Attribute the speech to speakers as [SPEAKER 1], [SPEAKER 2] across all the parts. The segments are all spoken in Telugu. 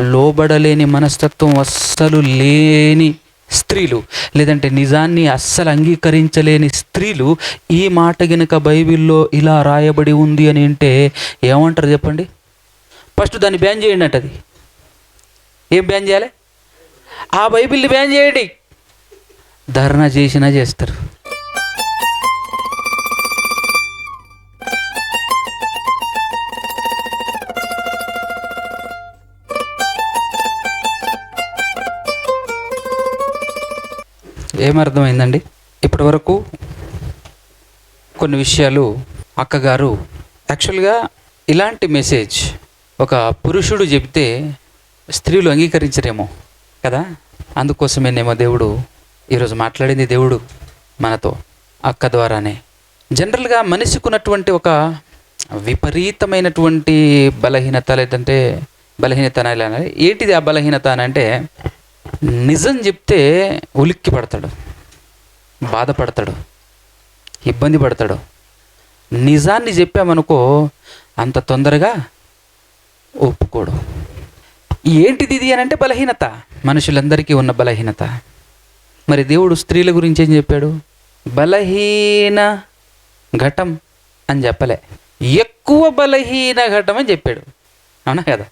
[SPEAKER 1] లోబడలేని మనస్తత్వం అస్సలు లేని స్త్రీలు లేదంటే నిజాన్ని అస్సలు అంగీకరించలేని స్త్రీలు ఈ మాట గనుక బైబిల్లో ఇలా రాయబడి ఉంది అని అంటే ఏమంటారు చెప్పండి? ఫస్ట్ దాన్ని బ్యాన్ చేయండి అంటది. ఏం బ్యాన్ చేయాలి? ఆ బైబిల్ని బ్యాన్ చేయండి. ధర్నా చేసినా చేస్తారు. ఏమర్థమైందండి ఇప్పటి వరకు కొన్ని విషయాలు అక్కగారు యాక్చువల్గా ఇలాంటి మెసేజ్ ఒక పురుషుడు చెబితే స్త్రీలు అంగీకరించరేమో కదా అందుకోసమేనేమో దేవుడు ఈరోజు మాట్లాడింది దేవుడు మనతో అక్క ద్వారానే జనరల్గా మనిషికున్నటువంటి ఒక విపరీతమైనటువంటి బలహీనత లేదంటే బలహీనత అనాలి. ఏంటిది ఆ బలహీనత అని అంటే నిజం చెప్తే ఉలిక్కి పడతాడు బాధపడతాడు ఇబ్బంది పడతాడు. నిజాన్ని చెప్పామనుకో అంత తొందరగా ఒప్పుకోడు. ఏంటిది ఇది అని అంటే బలహీనత? మనుషులందరికీ ఉన్న బలహీనత. మరి దేవుడు స్త్రీల గురించి ఏం చెప్పాడు? బలహీన ఘటం అని చెప్పలే. ఎక్కువ బలహీన ఘటం అని చెప్పాడు. అవునా కదా?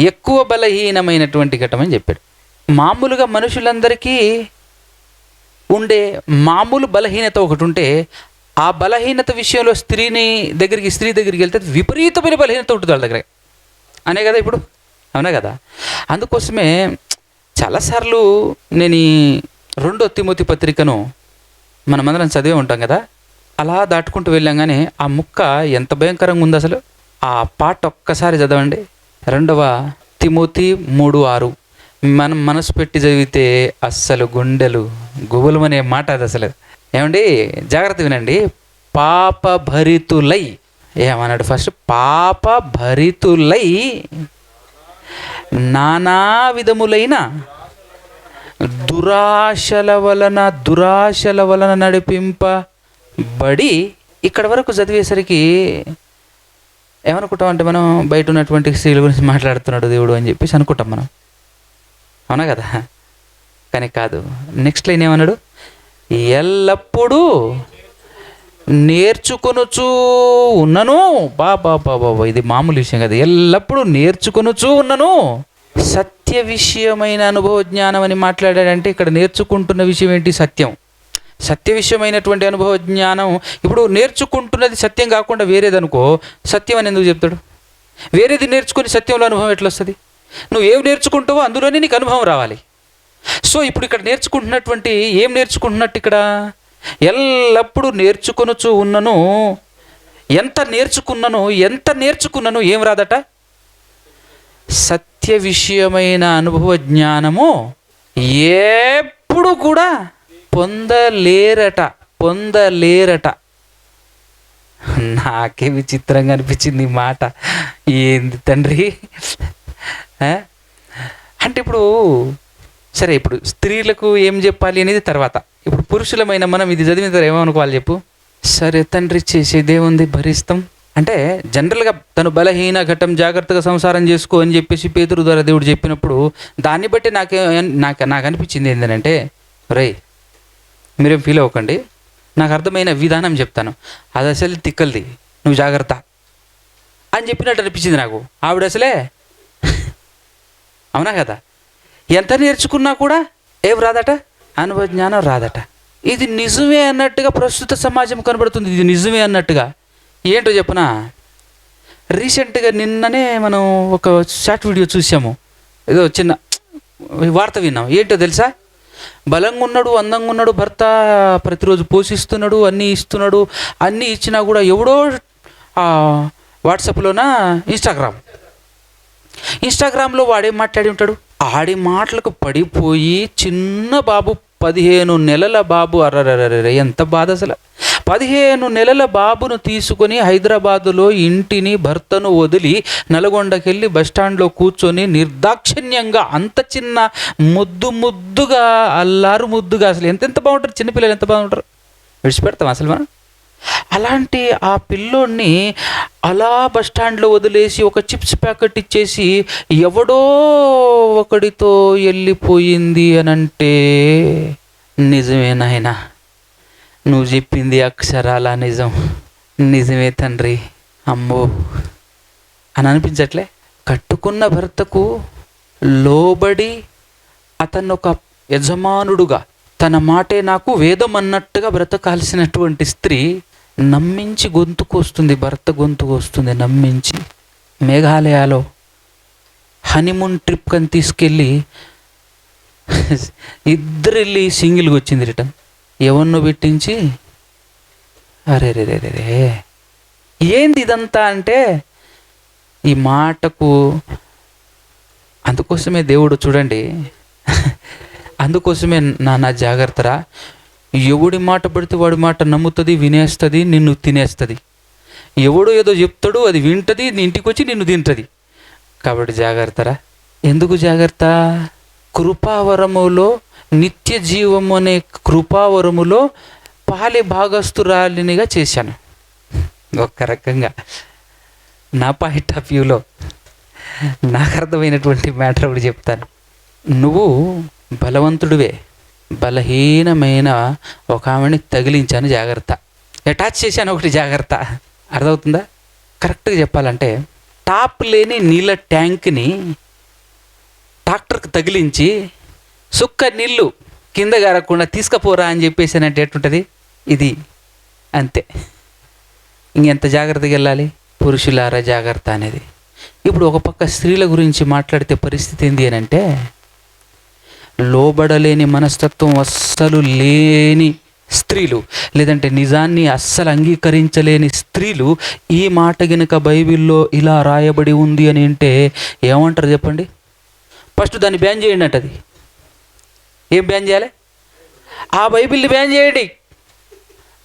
[SPEAKER 1] ఎక్కువ బలహీనమైనటువంటి ఘటం అని చెప్పాడు. మామూలుగా మనుషులందరికీ ఉండే మామూలు బలహీనత ఒకటి ఉంటే ఆ బలహీనత విషయంలో స్త్రీని దగ్గరికి స్త్రీ దగ్గరికి వెళ్తే విపరీతమైన బలహీనత ఉంటుంది వాళ్ళ దగ్గర. అనే కదా ఇప్పుడు? అవునా కదా? అందుకోసమే చాలాసార్లు నేను ఈ రెండో తిమోతి పత్రికను మనమందరం చదివే ఉంటాం కదా? అలా దాటుకుంటూ వెళ్ళాం ఆ ముక్క ఎంత భయంకరంగా ఉంది అసలు ఆ పాట ఒక్కసారి చదవండి. రెండవ తిమోతి మూడు ఆరు. మనం మనసు పెట్టి చదివితే అస్సలు గుండెలు గుబులమనే మాట అది అసలు. ఏమండి? జాగ్రత్త వినండి. పాప భరితులై ఏమన్నాడు ఫస్ట్? పాప భరితులై నానా విధములైన దురాశల వలన దురాశల వలన నడిపింపబడి ఇక్కడ వరకు చదివేసరికి ఏమనుకుంటాం అంటే మనం బయట ఉన్నటువంటి స్త్రీల గురించి మాట్లాడుతున్నాడు దేవుడు అని చెప్పేసి అనుకుంటాం మనం. అవునా కదా? కానీ కాదు. నెక్స్ట్ లైన్ ఏమన్నాడు? ఎల్లప్పుడూ నేర్చుకొనుచూ ఉన్నను. బాబా బాబా ఇది మామూలు విషయం కదా. ఎల్లప్పుడూ నేర్చుకొనుచూ ఉన్నను. సత్య విషయమైన అనుభవ జ్ఞానం అని మాట్లాడాడంటే ఇక్కడ నేర్చుకుంటున్న విషయం ఏంటి? సత్యం. సత్య విషయమైనటువంటి అనుభవ జ్ఞానం. ఇప్పుడు నేర్చుకుంటున్నది సత్యం కాకుండా వేరేదనుకో సత్యం అని ఎందుకు చెప్తాడు? వేరేది నేర్చుకుని సత్యంలో అనుభవం ఎట్లా వస్తుంది నువ్వు ఏం నేర్చుకుంటావో అందులోనే నీకు అనుభవం రావాలి. సో ఇప్పుడు ఇక్కడ నేర్చుకుంటున్నటువంటి ఏం నేర్చుకుంటున్నట్టు ఇక్కడ? ఎల్లప్పుడూ నేర్చుకొనుచు ఉన్నను ఎంత నేర్చుకున్నను ఎంత నేర్చుకున్నను ఏం రాదట? సత్య విషయమైన అనుభవ జ్ఞానము ఎప్పుడు కూడా పొందలేరట పొందలేరట. నాకే విచిత్రంగా అనిపించింది మాట. ఏంది తండ్రి? అంటే ఇప్పుడు సరే ఇప్పుడు స్త్రీలకు ఏం చెప్పాలి అనేది తర్వాత. ఇప్పుడు పురుషులమైన మనం ఇది చదివిన తర్వాత ఏమనుకోవాలి చెప్పు? సరే తండ్రి చేసేదే ఉంది భరిస్తాం. అంటే జనరల్గా తను బలహీన ఘటం జాగ్రత్తగా సంసారం చేసుకో అని చెప్పేసి పేతురు ద్వారా దేవుడు చెప్పినప్పుడు దాన్ని బట్టి నాకే నాకు నాకు అనిపించింది ఏంటంటే రై మీరేం ఫీల్ అవ్వకండి. నాకు అర్థమైన విధానం చెప్తాను. అది అసలు తిక్కల్ది. నువ్వు జాగ్రత్త. అని చెప్పినట్టు అనిపించింది నాకు. ఆవిడ అసలే అవునా కదా? ఎంత నేర్చుకున్నా కూడా ఏం రాదట? అనుభవజ్ఞానం రాదట. ఇది నిజమే అన్నట్టుగా ప్రస్తుత సమాజం కనబడుతుంది. ఇది నిజమే అన్నట్టుగా. ఏంటో చెప్పనా? రీసెంట్గా నిన్ననే మనం ఒక షార్ట్ వీడియో చూసాము. ఏదో చిన్న వార్త విన్నాం. ఏంటో తెలుసా? బలంగా ఉన్నాడు అందంగా ఉన్నాడు భర్త ప్రతిరోజు పోషిస్తున్నాడు అన్నీ ఇస్తున్నాడు అన్నీ ఇచ్చినా కూడా ఎవడో వాట్సాప్లోనా ఇన్స్టాగ్రామ్. ఇన్స్టాగ్రామ్లో వాడేం మాట్లాడి ఉంటాడు? ఆడి మాటలకు పడిపోయి చిన్న బాబు పదిహేను నెలల బాబు అర్రరరే ఎంత బాధ అసలు. పదిహేను నెలల బాబును తీసుకొని హైదరాబాదులో ఇంటిని భర్తను వదిలి నల్గొండకెళ్ళి బస్టాండ్లో కూర్చొని నిర్దాక్షిణ్యంగా అంత చిన్న ముద్దు ముద్దుగా అల్లారు ముద్దుగా అసలు ఎంత ఎంత బాగుంటారు? చిన్నపిల్లలు ఎంత బాగుంటారు? విడిచిపెడతాం అసలు మనం? అలాంటి ఆ పిల్లోడిని అలా బస్ స్టాండ్లో వదిలేసి ఒక చిప్స్ ప్యాకెట్ ఇచ్చేసి ఎవడో ఒకడితో వెళ్ళిపోయింది అని అంటే నిజమే నాయనా. నువ్వు చెప్పింది అక్షరాల నిజం? నిజమే తండ్రి. అమ్మో. అని అనిపించట్లే? కట్టుకున్న భర్తకు లోబడి అతను ఒక యజమానుడుగా తన మాటే నాకు వేదం అన్నట్టుగా బ్రతకాల్సినటువంటి స్త్రీ నమ్మించి గొంతుకు వస్తుంది భర్త గొంతుకు వస్తుంది నమ్మించి. మేఘాలయాలో హనీమూన్ ట్రిప్ కని తీసుకెళ్ళి ఇద్దరు వెళ్ళి సింగిల్గా వచ్చింది రిటర్న్. ఎవరినో పెట్టించి అరే రే రే రే రే ఏంది ఇదంతా అంటే ఈ మాటకు అందుకోసమే దేవుడు చూడండి. అందుకోసమే నాన్న జాగ్రత్తరా? ఎవడి మాట పడితే వాడి మాట నమ్ముతుంది వినేస్తుంది నిన్ను తినేస్తుంది. ఎవడో ఏదో చెప్తాడు అది వింటది నీ ఇంటికి వచ్చి నిన్ను తింటుంది. కాబట్టి జాగ్రత్తరా. ఎందుకు జాగ్రత్త? కృపావరములో నిత్య జీవము అనే కృపావరములో పాలి భాగస్తురాలినిగా చేశాను. ఒక్క రకంగా. నా పాయింట్ ఆఫ్ వ్యూలో నాకు అర్థమైనటువంటి మ్యాటర్ ఒకటి చెప్తాను. నువ్వు బలవంతుడివే. బలహీనమైన ఒక ఆమెని తగిలించాను జాగ్రత్త. అటాచ్ చేశాను ఒకటి జాగ్రత్త. అర్థమవుతుందా? కరెక్ట్గా చెప్పాలంటే టాప్ లేని నీళ్ళ ట్యాంక్ని ట్రాక్టర్కి తగిలించి సుక్క నీళ్ళు కింద గారకుండా తీసుకుపోరా అని చెప్పేసానంటే ఎట్టుంటుంది ఇది. అంతే. ఇంకెంత జాగ్రత్తగా వెళ్ళాలి? పురుషులారా జాగ్రత్త అనేది. ఇప్పుడు ఒక పక్క స్త్రీల గురించి మాట్లాడితే పరిస్థితి ఏంటి అని అంటే లోబడలేని మనస్తత్వం అస్సలు లేని స్త్రీలు లేదంటే నిజాన్ని అస్సలు అంగీకరించలేని స్త్రీలు ఈ మాట గనుక బైబిల్లో ఇలా రాయబడి ఉంది అని అంటే ఏమంటారు చెప్పండి? ఫస్ట్ దాన్ని బ్యాన్ చేయండి అంటది. ఏం బ్యాన్ చేయాలి? ఆ బైబిల్ని బ్యాన్ చేయండి.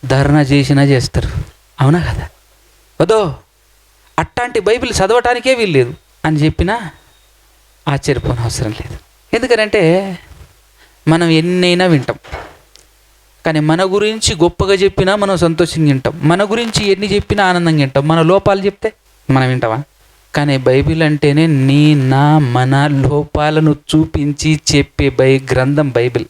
[SPEAKER 1] ధర్నా చేసినా చేస్తారు. అవునా కదా? వదో అట్లాంటి బైబిల్ చదవటానికే వీల్లేదు. అని చెప్పినా ఆశ్చర్యపోని అవసరం లేదు. ఎందుకనంటే మనం ఎన్నైనా వింటాం. కానీ మన గురించి గొప్పగా చెప్పినా మనం సంతోషంగా వింటాం. మన గురించి ఎన్ని చెప్పినా ఆనందంగా వింటాం. మన లోపాలు చెప్తే మనం వింటామా? కానీ బైబిల్ అంటేనే నీ నా మన లోపాలను చూపించి చెప్పే బై గ్రంథం బైబిల్.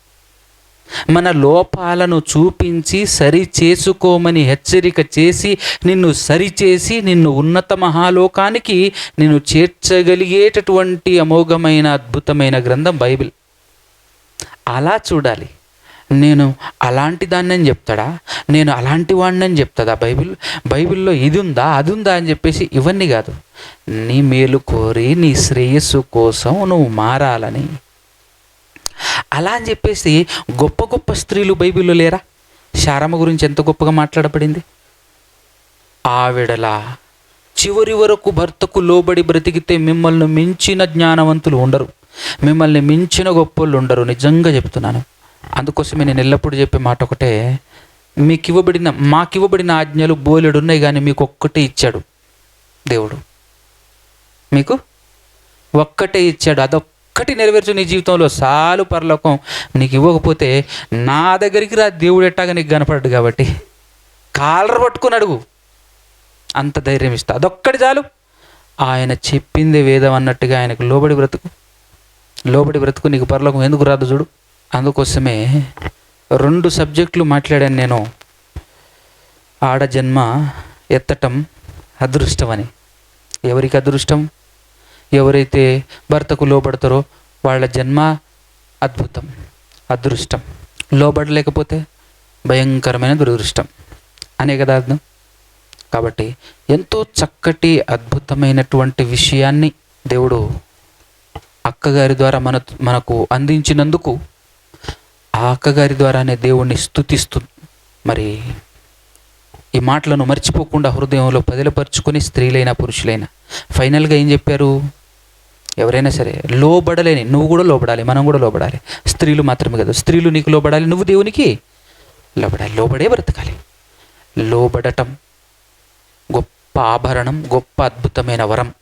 [SPEAKER 1] మన లోపాలను చూపించి సరి చేసుకోమని హెచ్చరిక చేసి నిన్ను సరిచేసి నిన్ను ఉన్నత మహాలోకానికి నిన్ను చేర్చగలిగేటటువంటి అమోఘమైన అద్భుతమైన గ్రంథం బైబిల్. అలా చూడాలి. నేను అలాంటి దాన్ని అని చెప్తాడా? నేను అలాంటి వాడిని అని చెప్తుందా బైబిల్? బైబిల్లో ఇది ఉందా అది ఉందా అని చెప్పేసి ఇవన్నీ కాదు. నీ మేలు కోరి నీ శ్రేయస్సు కోసం నువ్వు మారాలని అలా అని చెప్పేసి గొప్ప గొప్ప స్త్రీలు బైబిల్లో లేరా? శారమ్మ గురించి ఎంత గొప్పగా మాట్లాడబడింది? ఆవిడలా చివరి వరకు భర్తకు లోబడి బ్రతికితే మిమ్మల్ని మించిన జ్ఞానవంతులు ఉండరు. మిమ్మల్ని మించిన గొప్పలు ఉండరు. నిజంగా చెప్తున్నాను. అందుకోసమే నేను ఎల్లప్పుడూ చెప్పే మాట ఒకటే. మీకు ఇవ్వబడిన మాకు ఇవ్వబడిన ఆజ్ఞలు బోలెడు ఉన్నాయి కానీ మీకు ఒక్కటే ఇచ్చాడు దేవుడు. మీకు ఒక్కటే ఇచ్చాడు. ఒక్కటి నెరవేర్చు నీ జీవితంలో సాలు పరలోకం నీకు ఇవ్వకపోతే నా దగ్గరికి రా దేవుడు ఎట్టాగా నీకు కనపడ్డు కాబట్టి. కాలర్ పట్టుకుని అడుగు. అంత ధైర్యం ఇస్తా. అదొక్కటి చాలు. ఆయన చెప్పింది వేదం అన్నట్టుగా ఆయనకు లోబడి బ్రతుకు. లోబడి బ్రతుకు నీకు పరలోకం ఎందుకు రాదు చూడు. అందుకోసమే రెండు సబ్జెక్టులు మాట్లాడాను నేను. ఆడ జన్మ ఎత్తటం అదృష్టం అని. ఎవరికి అదృష్టం? ఎవరైతే భర్తకు లోబడతారో వాళ్ళ జన్మ అద్భుతం అదృష్టం. లోబడలేకపోతే భయంకరమైన దురదృష్టం. అనే కదా అర్థం? కాబట్టి ఎంతో చక్కటి అద్భుతమైనటువంటి విషయాన్ని దేవుడు అక్కగారి ద్వారా మన మనకు అందించినందుకు ఆ అక్కగారి ద్వారానే దేవుణ్ణి స్తుతిస్తూ మరి ఈ మాటలను మర్చిపోకుండా హృదయంలో పదిలపరుచుకొని స్త్రీలైన పురుషులైన ఫైనల్గా ఏం చెప్పారు? ఎవరైనా సరే లోబడలేని నువ్వు కూడా లోబడాలి మనం కూడా లోబడాలి. స్త్రీలు మాత్రమే కదా స్త్రీలు నీకు లోబడాలి నువ్వు దేవునికి లోబడాలి. లోబడే బ్రతకాలి. లోబడటం గొప్ప ఆభరణం గొప్ప అద్భుతమైన వరం.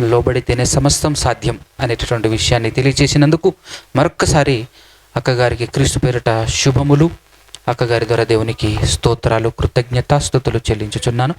[SPEAKER 1] లోబడితేనే సమస్తం సాధ్యం అనేటటువంటి విషయాన్ని తెలియజేసినందుకు మరొక్కసారి అక్కగారికి క్రీస్తు పేరిట శుభములు. అక్కగారి ద్వారా దేవునికి స్తోత్రాలు కృతజ్ఞతాస్థుతులు చెల్లించుచున్నాను.